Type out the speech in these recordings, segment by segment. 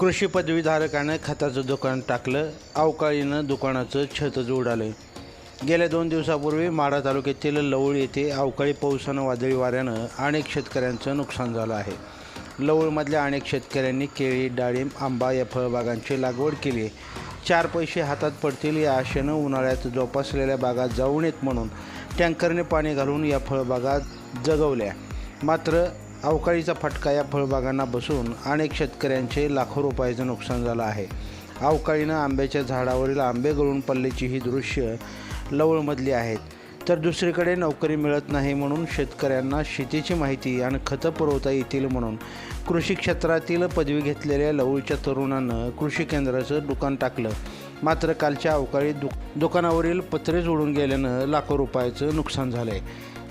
कृषी पदवीधारकानं खताचं दुकान टाकलं अवकाळीनं दुकानाचं छतच उडालं गेल्या दोन दिवसापूर्वी माढा तालुक्यातील लवळ येथे अवकाळी पावसानं वादळी वाऱ्यानं अनेक शेतकऱ्यांचं नुकसान झालं आहे. लवळमधल्या अनेक शेतकऱ्यांनी केळी डाळिंब आंबा या फळबागांची लागवड केली चार पैसे हातात पडतील या आशेनं उन्हाळ्यात जोपासलेल्या बागात जाऊ नयेत म्हणून टँकरने पाणी घालून या फळबागात जगवल्या. मात्र अवकाळीचा फटका या फळबागांना बसून अनेक शेतकऱ्यांचे लाखो रुपयाचं नुकसान झालं आहे. अवकाळीनं आंब्याच्या झाडावरील आंबे गळून पडल्याची ही दृश्य लवळमधली आहेत. तर दुसरीकडे नोकरी मिळत नाही म्हणून शेतकऱ्यांना शेतीची माहिती आणि खतं पुरवता येतील म्हणून कृषी क्षेत्रातील पदवी घेतलेल्या लवळच्या तरुणानं कृषी केंद्राचं दुकान टाकलं. मात्र कालच्या अवकाळी दु दुकानावरील पत्रेच उडून गेल्यानं लाखो रुपयाचं नुकसान झालं आहे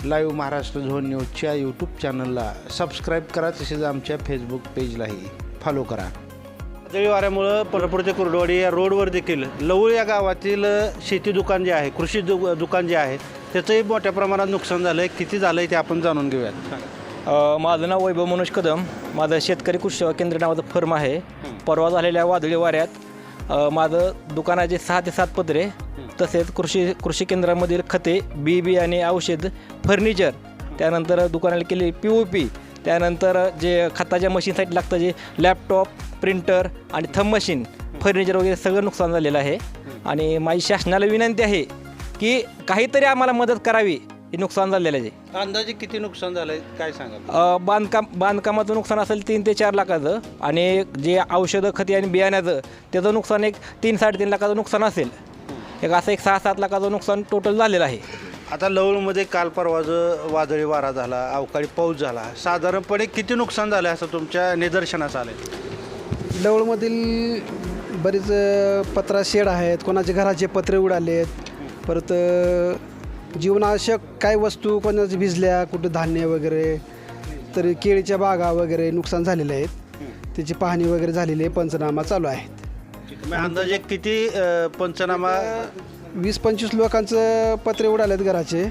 लाईव्ह महाराष्ट्र झोन न्यूजच्या यूट्यूब चॅनलला सबस्क्राईब करा तसेच आमच्या फेसबुक पेजलाही फॉलो करा. वादळी वाऱ्यामुळं पंढरपूर ते कुर्डवाडी या रोडवर देखील लवळ या गावातील शेती दुकान जे आहे कृषी दु दुकान जे आहे त्याचंही मोठ्या प्रमाणात नुकसान झालं आहे किती झालं आहे ते आपण जाणून घेऊयात. माझं नाव वैभव मनोज कदम. माझं शेतकरी कृषी सेवा केंद्र नावाचं फर्म आहे. परवा झालेल्या वादळी वाऱ्यात माझं दुकानाचे सहा ते सात पत्रे तसेच कृषी कृषी केंद्रामधील खते बी बियाणे औषध फर्निचर त्यानंतर दुकानाला केली पी ओ पी त्यानंतर जे खताच्या मशीनसाठी लागतं जे लॅपटॉप प्रिंटर आणि थंब मशीन फर्निचर वगैरे सगळं नुकसान झालेलं आहे. आणि माझी शासनाला विनंती आहे की काहीतरी आम्हाला मदत करावी हे नुकसान झालेलं आहे. अंदाजे किती नुकसान झालं आहे काय सांगा बांधकाम बांधकामाचं नुकसान असेल तीन ते चार लाखाचं आणि जे औषधं खते आणि बियाण्याचं त्याचं नुकसान एक तीन साडेतीन लाखाचं नुकसान असेल. एक असं एक सहा सात लाखाचं नुकसान टोटल झालेलं आहे. आता लवळमध्ये काल परवा जो वादळी वारा झाला अवकाळी पाऊस झाला साधारणपणे किती नुकसान झालं असं तुमच्या निदर्शनास आलं लवळमधील बरीच अ, पत्रा शेड आहेत कोणाचे घराचे पत्रे उडालेत परत अ, जीवनावश्यक काय वस्तू कोणाच्या भिजल्या कुठं धान्य वगैरे तर केळीच्या बागा वगैरे नुकसान झालेले आहेत त्याची पाहणी वगैरे झालेली आहे पंचनामा चालू आहेत. मग अंदाजे किती अं, पंचनामा? वीस पंचवीस लोकांचं पत्रे उडालेत घराचे.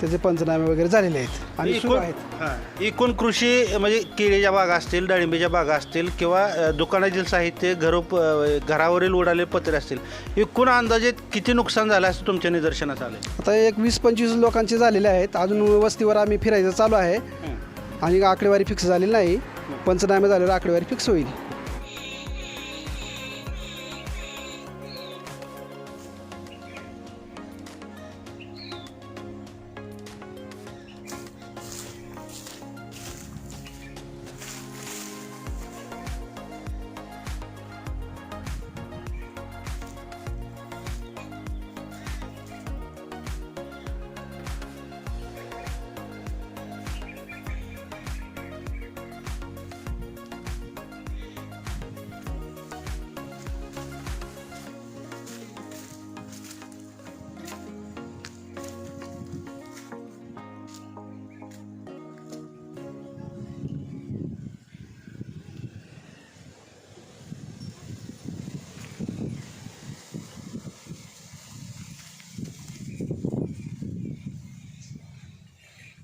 त्याचे पंचनामे वगैरे झालेले आहेत आणि सुरू एकूण आहेत. हां. एकूण कृषी म्हणजे केळीच्या बागा असतील डाळिंबीच्या बागा असतील किंवा अ, दुकानातील साहित्य घरोप अ, घरावरील उडाले पत्रे असतील एकूण अंदाजे किती नुकसान झालं असं तुमच्या निदर्शनास आलं आता एक वीस पंचवीस लोकांचे झालेले आहेत. अजून वस्तीवर आम्ही फिरायचं चालू आहे. आणि आकडेवारी फिक्स झालेली नाही. पंचनामे झाल्यावर आकडेवारी फिक्स होईल.